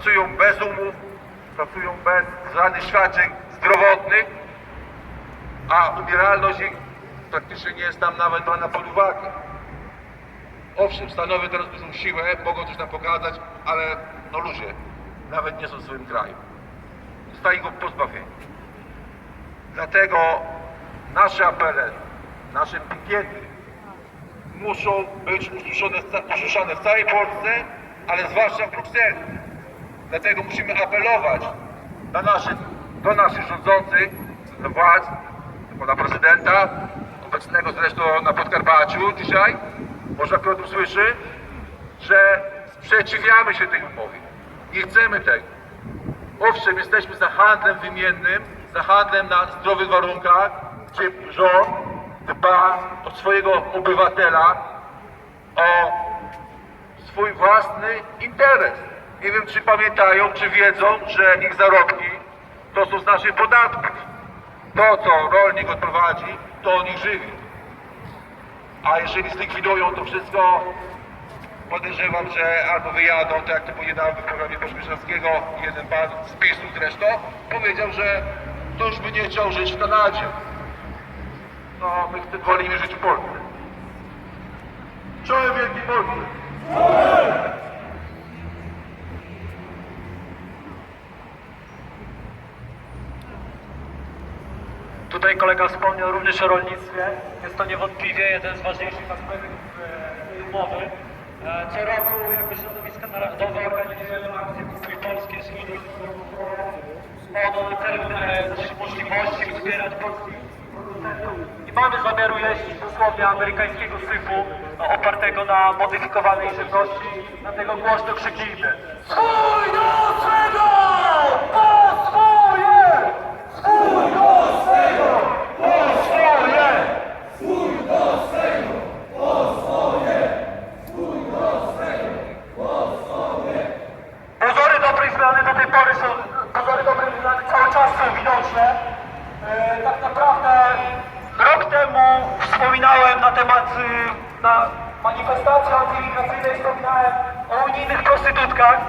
pracują bez umów, pracują bez żadnych świadczeń zdrowotnych, a umieralność ich praktycznie nie jest tam nawet brana pod uwagę. Owszem, stanowią teraz dużą siłę, mogą coś nam pokazać, ale no ludzie nawet nie są w swoim kraju. Zostali go pozbawieni. Dlatego nasze apele, nasze pikiety muszą być usłyszane, usłyszane w całej Polsce, ale zwłaszcza w Brukseli. Dlatego musimy apelować na naszych, do naszych rządzących, do władz, do pana prezydenta, obecnego zresztą na Podkarpaciu dzisiaj, może akurat usłyszy, że sprzeciwiamy się tej umowie. Nie chcemy tego. Owszem, jesteśmy za handlem wymiennym, za handlem na zdrowych warunkach, gdzie rząd dba o swojego obywatela, o swój własny interes. Nie wiem, czy pamiętają, czy wiedzą, że ich zarobki to są z naszych podatków. To, co rolnik odprowadzi, to on ich żywi. A jeżeli zlikwidują to wszystko, podejrzewam, że albo wyjadą, tak jak to niedawno w programie Koszmiszewskiego, jeden pan z PiSu zresztą, powiedział, że to już by nie chciał żyć w Kanadzie. No, my wolimy żyć w Polsce. Czołem Wielkiej Polsce! Tutaj kolega wspomniał również o rolnictwie. Jest to niewątpliwie jeden z ważniejszych aspektów tej umowy. E, Co roku jako środowiska narodowe organizujemy akcję Kupuj Polskie, czyli od celu e, naszych możliwości wspierać polskich. I mamy zamiaru jeść dosłownie amerykańskiego syfu e, opartego na modyfikowanej żywności, dlatego głośno krzyknijmy. Swój do swego! Po swoje! Swój do swego! Po swoje! Pozory dobrej zmiany do tej pory są, pozory dobrej zmiany cały czas E, tak naprawdę rok temu wspominałem na temat, y, na manifestacji antyimigracyjnej wspominałem o unijnych prostytutkach.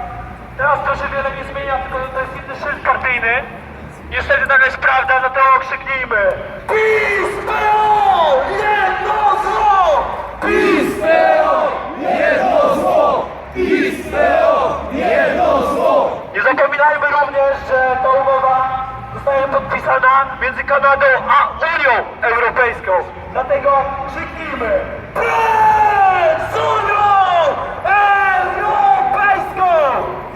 Teraz to się wiele nie zmienia, tylko to jest inny szyld partyjny. Niestety taka jest prawda, dlatego krzyknijmy. PiS, PO, jedno zło! PiS, PO, jedno zło! PiS, PO, jedno zło! Nie zapominajmy również, że ta umowa zostaje podpisana między Kanadą a Unią Europejską. Dlatego krzyknijmy. Precz z Unią Europejską!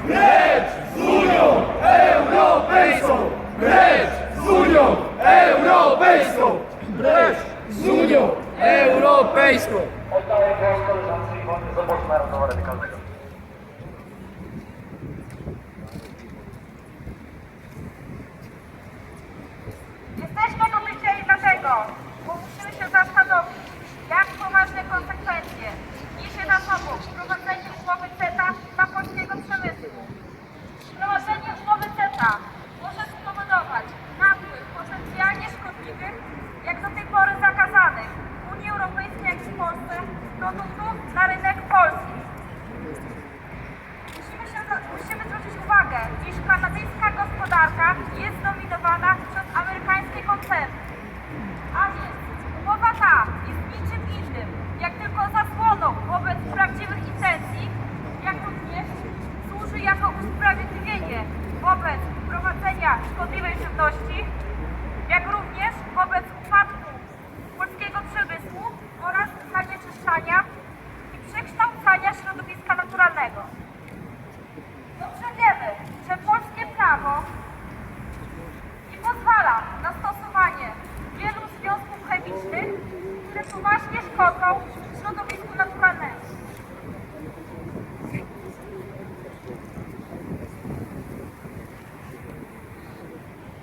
Precz z Unią Europejską! Precz z Unią Europejską! Precz z Unią Europejską! Oddaję głos koleżance Iwony z obozu narodowo-radykalnego. Jesteśmy tu dzisiaj dlatego, bo musimy się zastanowić, jak poważne konsekwencje niesie za sobą wprowadzenie umowy CETA dla polskiego przemysłu. Wprowadzenie umowy CETA może spowodować napływ potencjalnie szkodliwych, jak do tej pory zakazanych w Unii Europejskiej, jak i w Polsce, produktów na rynek polski. Musimy, się, musimy zwrócić uwagę, iż kanadyjska gospodarka jest zdominowana przez amerykańskie koncerny. A więc umowa ta jest niczym innym, jak tylko zasłoną wobec prawdziwych intencji, jak również służy jako usprawiedliwienie wobec prowadzenia szkodliwej żywności, jak również wobec upadku polskiego przemysłu oraz zanieczyszczania i przekształcania środowiska naturalnego. Dobrze wiemy, że polskie prawo nie pozwala na stosowanie wielu związków chemicznych, które poważnie szkodzą środowisku naturalnemu.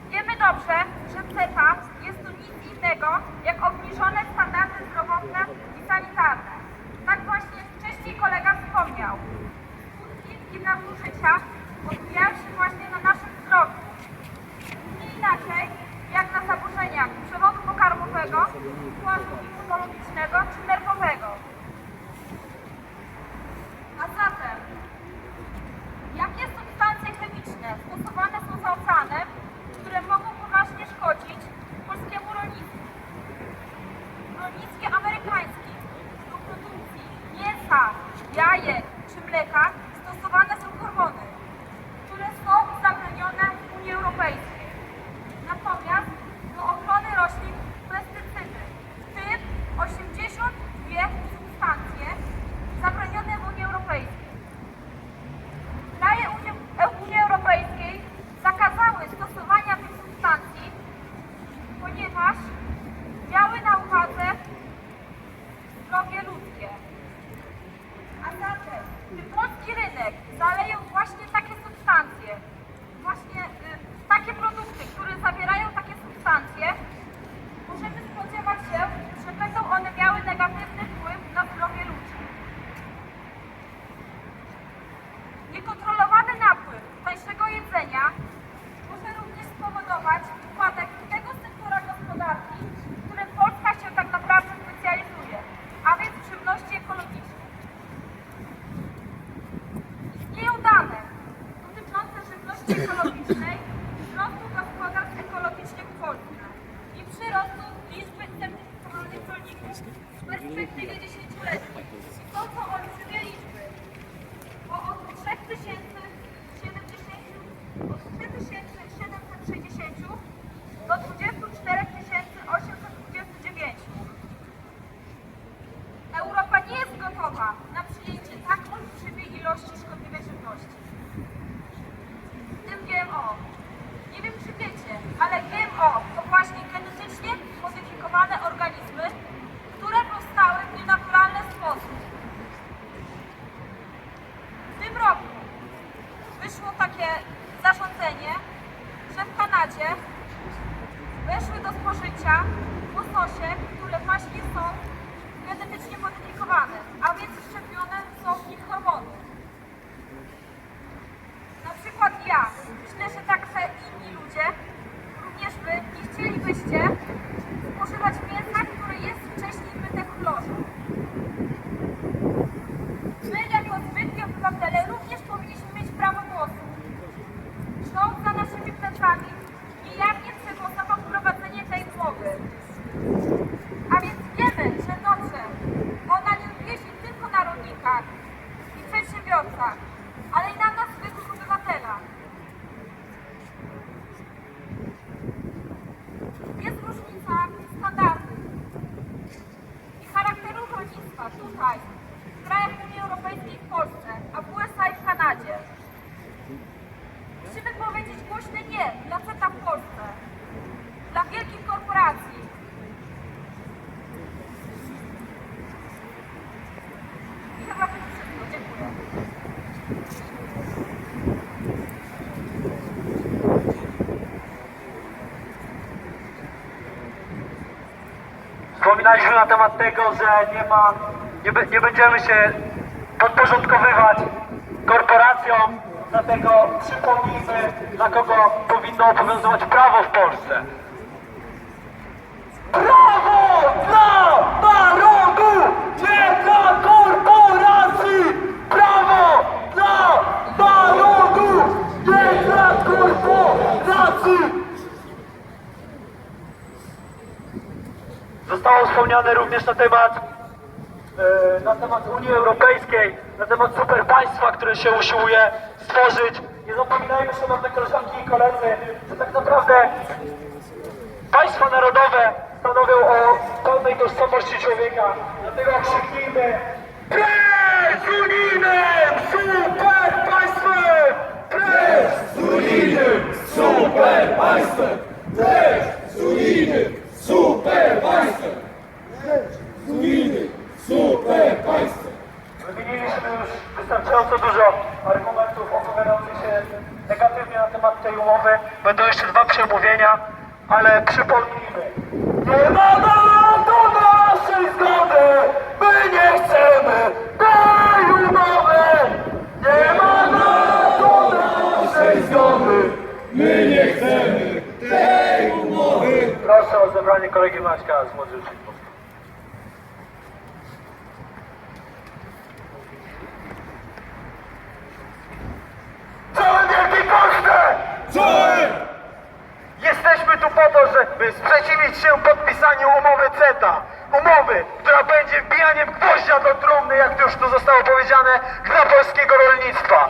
Wiemy dobrze, że CETA jest to nic innego jak obniżone standardy zdrowotne i sanitarne. Tak właśnie wcześniej kolega wspomniał. Skutki dla życia wyszło takie zarządzenie, że w Kanadzie weszły do spożycia łososie, które właśnie są genetycznie modyfikowane, a więc wszczepione są w nich hormony. Na przykład ja, myślę, że także inni ludzie, również wy, nie chcielibyście spożywać mięsa, które jest wcześniej myte w chlorze. My jako zwykli obywatele również powinniśmy mieć prawo głosu. Rząd za naszymi plecami niejawnie przegłosował wprowadzenie tej umowy. A więc wiemy, że dobrze, ona nie odbije się tylko na rolnikach i przedsiębiorcach, ale i na nas zwykłych obywatelach. Jest różnica standardów i charakteru rolnictwa tutaj, w krajach Unii Europejskiej w Polsce, a w USA i w Kanadzie. Musimy powiedzieć głośne nie dla CETA w Polsce, dla wielkich korporacji. I chyba to wszystko. Dziękuję. Wspominaliśmy na temat tego, że nie ma, nie, nie będziemy się podporządkowywać korporacjom, dlatego przypomnijmy, dla kogo powinno obowiązywać prawo w Polsce. Prawo dla narodu, nie dla korporacji! Prawo dla narodu, nie dla korporacji! Zostało wspomniane również na temat, e, na temat Unii Europejskiej, na temat superpaństwa, które się usiłuje stworzyć. Nie zapominajmy, szanowne koleżanki i koledzy, że tak naprawdę państwa narodowe stanowią o pełnej tożsamości człowieka. Dlatego krzyknijmy Precz z unijnym superpaństwem! Precz! Z unijnym super państwem! Precz z unijnym super państwem! Precz z unijnym super państwem! Wymieniliśmy już wystarczająco dużo argumentów opowiadających się negatywnie na temat tej umowy. Będą jeszcze dwa przemówienia, ale przypomnijmy. Nie ma na to naszej zgody! My nie chcemy tej umowy! Nie ma na to naszej zgody! My nie chcemy tej umowy! Proszę o zebranie kolegi Maćka z Młodzieży. Całe wielkie koszty! Czołem! Jesteśmy tu po to, żeby sprzeciwić się podpisaniu umowy CETA. Umowy, która będzie wbijaniem gwoździa do trumny, jak już tu zostało powiedziane, dla polskiego rolnictwa.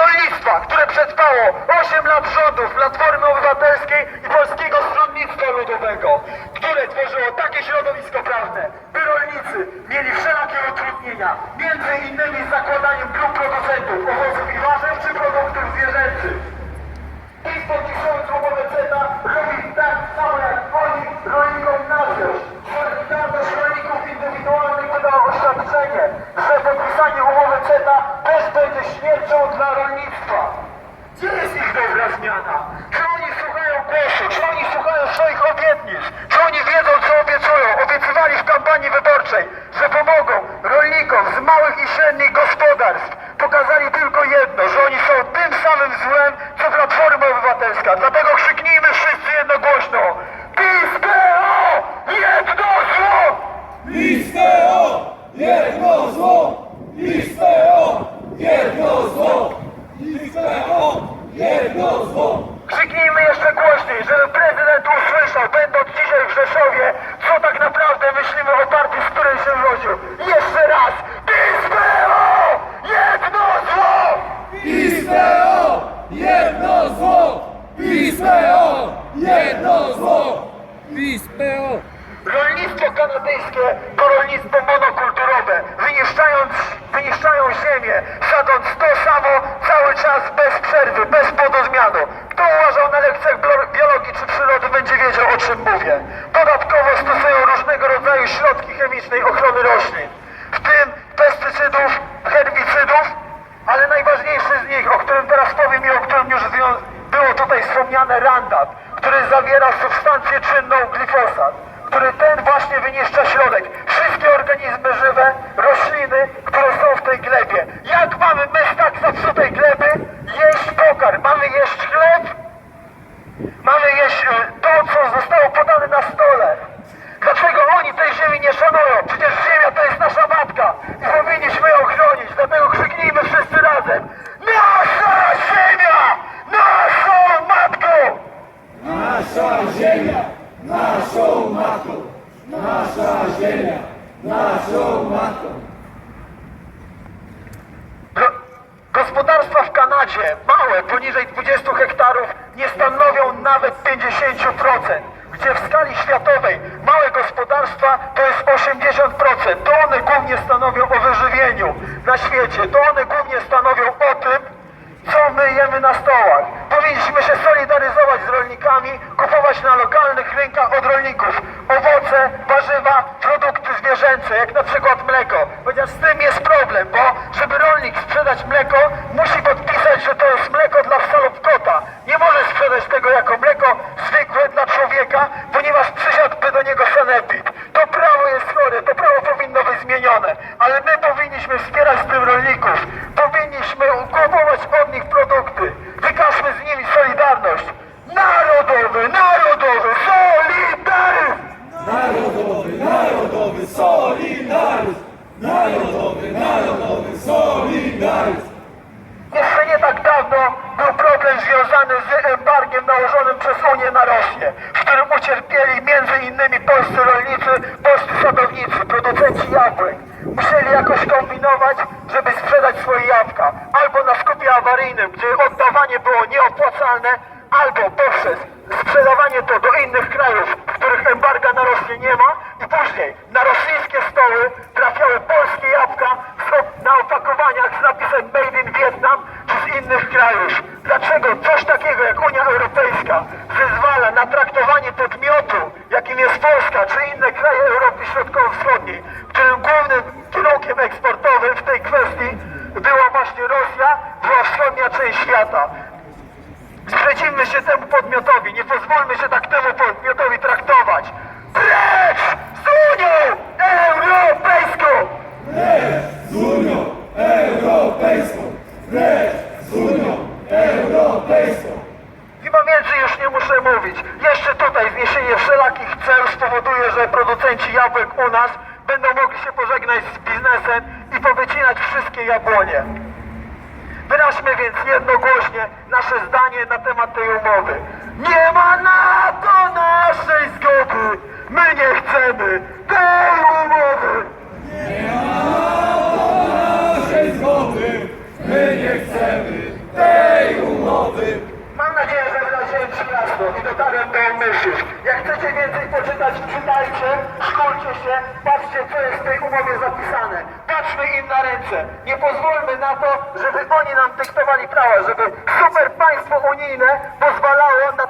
Rolnictwa, które przetrwało 8 lat rządów Platformy Obywatelskiej i Polskiego Stronnictwa Ludowego, które tworzyło takie środowisko prawne, by rolnicy mieli wszelakie utrudnienia, między innymi z zakładaniem grup producentów owoców i warzyw czy produktów zwierzęcych. I podpisując umowę CETA robi tak samo jak oni rolnikom na wieś. Solidarność rolników indywidualnych wydała oświadczenie, że podpisanie umowy CETA też będzie śmiercią dla rolnictwa. Gdzie jest ich dobra zmiana? Czy oni słuchają głosu? Czy oni słuchają swoich obietnic? Czy oni wiedzą, co obiecują? Obiecywali w kampanii wyborczej, że pomogą rolnikom z małych i średnich gospodarstw, pokazali tylko jedno, że oni są tym samym złem, co Platforma Obywatelska. Dlatego krzyknijmy wszyscy jednogłośno. PiS PO! Jedno zło! PiS-PO! Jedno zło! PiS-PO! Jedno zło! PiS-PO! Jedno zło! Krzyknijmy jeszcze głośniej, żeby prezydent usłyszał, będąc dzisiaj w Rzeszowie, co tak naprawdę myślimy o partii, z której się urodził. Jeszcze raz! PiS PO! Jedno zło! PiS-PO! Jedno zło! PiS-PO! Jedno zło! PiS-PO! Rolnictwo kanadyjskie to rolnictwo monokulturowe, wyniszczają ziemię, sadząc to samo cały czas bez przerwy, bez podozmianu. Kto uważał na lekcjach bio- biologii czy przyrody będzie wiedział o czym mówię. Dodatkowo stosują różnego rodzaju środki chemicznej ochrony roślin, w tym pestycydów, herbicydów, ale najważniejszy z nich, o którym teraz powiem i o którym już było tutaj wspomniane Roundup, który zawiera substancję czynną glifosat, który ten właśnie wyniszcza środek. Wszystkie organizmy żywe, rośliny, które są w tej glebie. Jak mamy bez tak zepsutej gleby jeść pokarm? Mamy jeść chleb? Mamy jeść e, to, co zostało podane na stole. Dlaczego oni tej ziemi nie szanują? Przecież ziemia to jest nasza matka i powinniśmy ją chronić. Dlatego krzyknijmy wszyscy razem. Nasza ziemia! Naszą matką! Nasza ziemia! Naszą matką! Nasza ziemia! Naszą matką! Go- Gospodarstwa w Kanadzie, małe, poniżej 20 hektarów, nie stanowią nawet 50%, gdzie w skali światowej małe gospodarstwa to jest 80%. To one głównie stanowią o wyżywieniu na świecie, to one głównie stanowią o tym, co my jemy na stołach. Powinniśmy się solidaryzować z rolnikami, kupować na lokalnych rynkach od rolników owoce, warzywa, produkty zwierzęce, jak na przykład mleko. Chociaż z tym jest problem, bo żeby rolnik sprzedać mleko, musi podpisać, że to jest mleko dla psalów kota. Nie może sprzedać tego jako mleko zwykłe dla człowieka, ponieważ przysiadłby do niego sanepid. To prawo jest chore, to prawo powinno być zmienione, ale my powinniśmy wspierać z tym rolników. Powinniśmy kupować od nich produkty. Wykażmy z nimi solidarność. Narodowy, narodowy, solidaryzm! Narodowy, narodowy solidaryzm! Narodowy, narodowy solidaryzm! Jeszcze nie tak dawno był problem związany z embargiem nałożonym przez Unię na Rosję, w którym ucierpieli między innymi polscy rolnicy, polscy sadownicy, producenci jabłek. Musieli jakoś kombinować, żeby sprzedać swoje jabłka. Albo na skupie awaryjnym, gdzie oddawanie było nieopłacalne, albo poprzez sprzedawanie to do innych krajów, w których embarga na Rosję nie ma i później na rosyjskie stoły trafiały polskie jabłka na opakowaniach z napisem Made in Vietnam czy z innych krajów. Dlaczego coś takiego jak Unia Europejska zezwala na traktowanie podmiotu, jakim jest Polska czy inne kraje Europy Środkowo-Wschodniej, którym głównym kierunkiem eksportowym w tej kwestii była właśnie Rosja, była wschodnia część świata. Sprzeciwmy się temu podmiotowi, nie pozwólmy się tak temu podmiotowi traktować. Precz z Unią Europejską! z Unią Europejską! Precz z Unią Europejską! Chyba więcej już nie muszę mówić. Jeszcze tutaj zniesienie wszelakich cel spowoduje, że producenci jabłek u nas będą mogli się pożegnać z biznesem i powycinać wszystkie jabłonie. Wyraźmy więc jednogłośnie nasze zdanie na temat tej umowy. Nie ma na to naszej zgody! My nie chcemy tej umowy! Naszej zgody! My nie chcemy tej umowy! I dotarłem do myśli. Jak chcecie więcej poczytać, czytajcie, szkolcie się, patrzcie, co jest w tej umowie zapisane. Patrzmy im na ręce. Nie pozwólmy na to, żeby oni nam dyktowali prawa, żeby super państwo unijne pozwalało na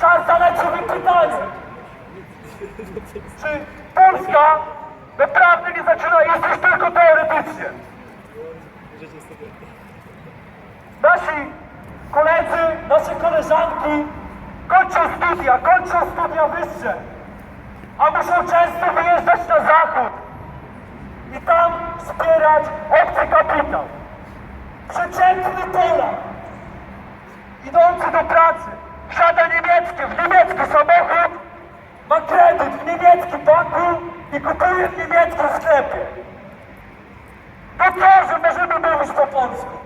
Czas zadać sobie pytanie, czy Polska naprawdę nie zaczyna, jest już tylko teoretycznie. Nasi koledzy, nasze koleżanki kończą studia, kończą studia wyższe, a muszą często wyjeżdżać na zachód i tam wspierać obcy kapitał. Przeciętny Polak idący do pracy wsiada niemiecki, w niemiecki samochód, ma kredyt w niemieckim banku i kupuje w niemieckim sklepie. To co, że możemy mówić po polsku?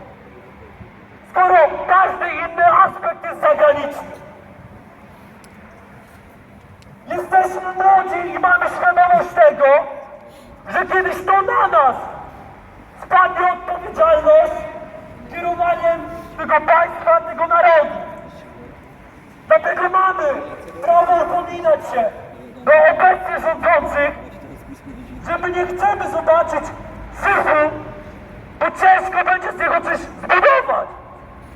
skoro każdy inny aspekt jest zagraniczny. Jesteśmy młodzi i mamy świadomość tego, że kiedyś to na nas spadnie odpowiedzialność kierowaniem tego państwa, tego narodu. Dlatego mamy prawo upominać się do obecnie rządzących, że my nie chcemy zobaczyć syfu, bo ciężko będzie z niego coś zbudować.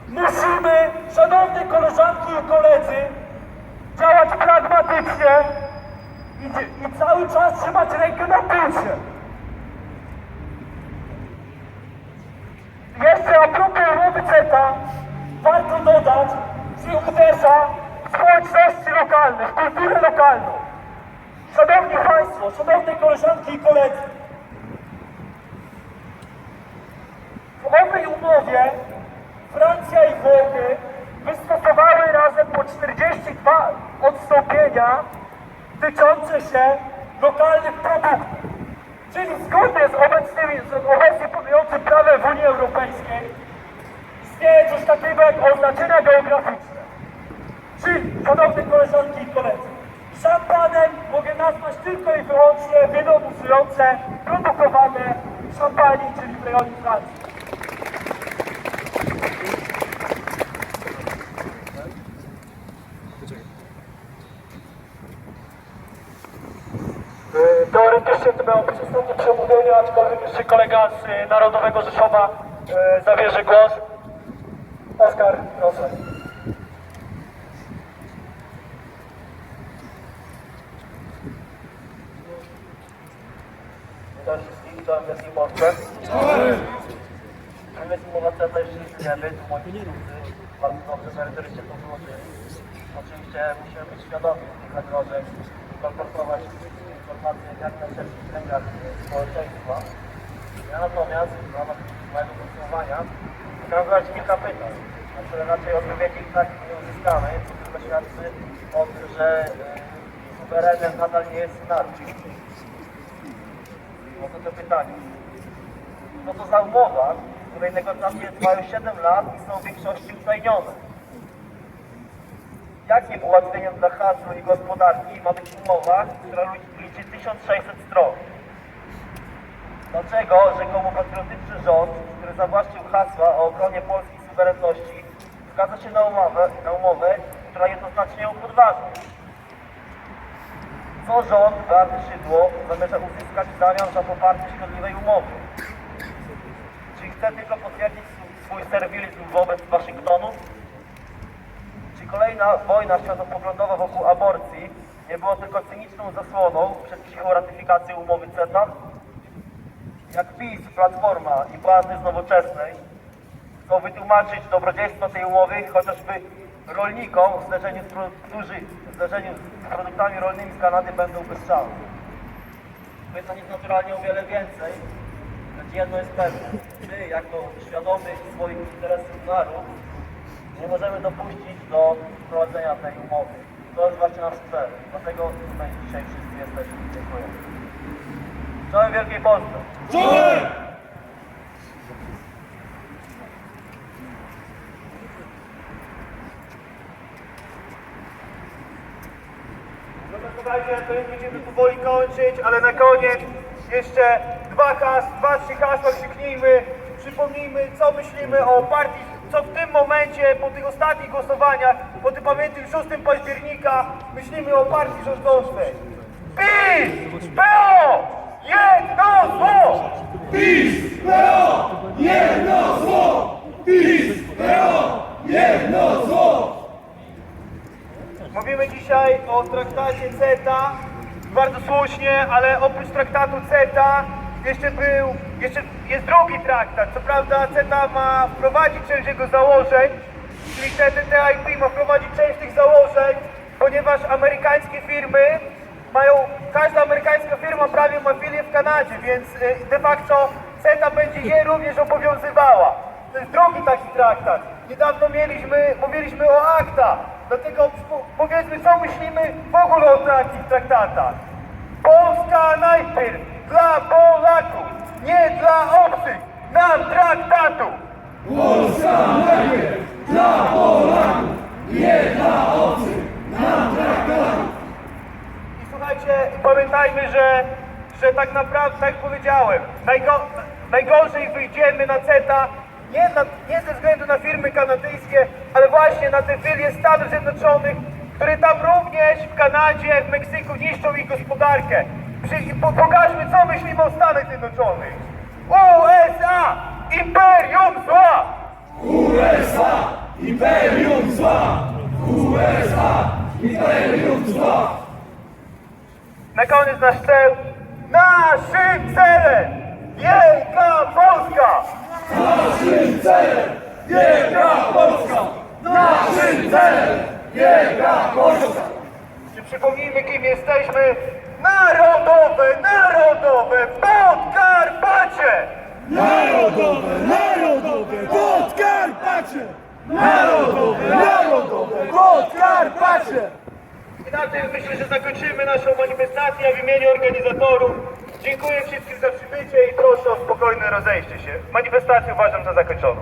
Musimy, szanowne koleżanki i koledzy, działać pragmatycznie i, i cały czas trzymać rękę na pulsie. Jeszcze a propos umowy CETA, warto dodać, że uderza w kulturę lokalną. Szanowni Państwo, szanowne koleżanki i koledzy, w owej umowie Francja i Włochy wystosowały razem po 42 odstąpienia tyczące się lokalnych produktów. Czyli zgodnie z obecnymi, z obecnie panującym prawem w Unii Europejskiej istnieje coś takiego jak oznaczenia geograficzne. Czyli, szanowne koleżanki i koledzy, szampanem mogę nazwać tylko i wyłącznie wino musujące produkowane w Szampanii, czyli w rejonie Francji. E, Teoretycznie to miało być ostatnie przemówienie, aczkolwiek jeszcze kolega z e, Narodowego Rzeszowa e, zabierze głos. Oskar, proszę. Umowa CETA jeszcze nie wiemy, to moi bardzo dobrze merytorycznie to wyłożyli. Oczywiście musimy być świadomi kilka drodze i kolportować informacje jak na wszelkich kręgach społeczeństwa. Ja natomiast w ramach mojego podsumowania chciałem zadać kilka pytań. Znaczy raczej odpowiedzi i tak nie uzyskamy, to świadczy o tym, że e, suwerenem nadal nie jest naród. No to to pytanie. No to za umowa, której negocjacje trwają 7 lat i są w większości utajnione. Jakim ułatwieniem dla handlu i gospodarki ma być umowa, która li- liczy 1600 stron? Dlaczego rzekomo patriotyczny rząd, który zawłaszczył hasła o obronie polskiej suwerenności, zgadza się na umowę, na umowę która jednoznacznie ją podważa? Co rząd Beaty Szydło zamierza uzyskać w zamian za poparcie szkodliwej umowy? Czy chce tylko potwierdzić swój- serwilizm wobec Waszyngtonu? Czy kolejna wojna światopoglądowa wokół aborcji nie było tylko cyniczną zasłoną przed cichą ratyfikacją umowy CETA? Jak PiS, Platforma i Płazny z Nowoczesnej chcą wytłumaczyć dobrodziejstwo tej umowy chociażby rolnikom, w zderzeniu z, którzy w zderzeniu z produktami rolnymi z Kanady będą bez szans. Jest naturalnie o wiele więcej, lecz jedno jest pewne. My, jako świadomy swoich interesów naród, nie możemy dopuścić do wprowadzenia tej umowy. To jest właśnie nasz cel. Dlatego tutaj dzisiaj wszyscy jesteśmy. Dziękuję. Czołem Wielkiej Polsce! Czołem! No to słuchajcie, to już będziemy powoli kończyć, ale na koniec jeszcze dwa has, dwa, trzy hasła krzyknijmy, przypomnijmy, co myślimy o partii, co w tym momencie, po tych ostatnich głosowaniach, po tym pamiętnym 6 października, myślimy o partii rządzącej. PiS! PO! Jedno zło! PiS, PO, jedno zło! PiS, PO, jedno zło! Mówimy dzisiaj o traktacie CETA, bardzo słusznie, ale oprócz traktatu CETA jeszcze był, jeszcze jest drugi traktat. Co prawda CETA ma wprowadzić część jego założeń, czyli TTIP ma wprowadzić część tych założeń, ponieważ amerykańskie firmy mają, każda amerykańska firma prawie ma filię w Kanadzie, więc y, de facto CETA będzie je również obowiązywała. To jest drugi taki traktat. Niedawno mieliśmy, mówiliśmy o ACTA, dlatego powiedzmy co myślimy w ogóle o takich traktatach. Polska najpierw dla Polaków, nie dla obcych, nam traktatu. Polska najpierw dla Polaków, nie dla obcych, nam traktatów. I słuchajcie, pamiętajmy, że, że tak naprawdę, tak jak powiedziałem, najgo, najgorzej wyjdziemy na CETA nie, na, nie ze względu na firmy kanadyjskie, ale właśnie na te filie Stanów Zjednoczonych, które tam również w Kanadzie, w Meksyku niszczą ich gospodarkę. Pokażmy, co myślimy o Stanach Zjednoczonych. USA! Imperium zła! USA, imperium zła! USA, imperium zła! Na koniec nasz cel. Naszym celem! Wielka Polska! Naszym celem wielka Polska! Naszym celem wielka Polska! Czy przypomnijmy, kim jesteśmy? Narodowe, narodowe Podkarpacie! Narodowe, narodowe Podkarpacie! Narodowe, narodowe Podkarpacie! Na myślę, że zakończymy naszą manifestację w imieniu organizatorów. Dziękuję wszystkim za przybycie i proszę o spokojne rozejście się. Manifestację uważam za zakończoną.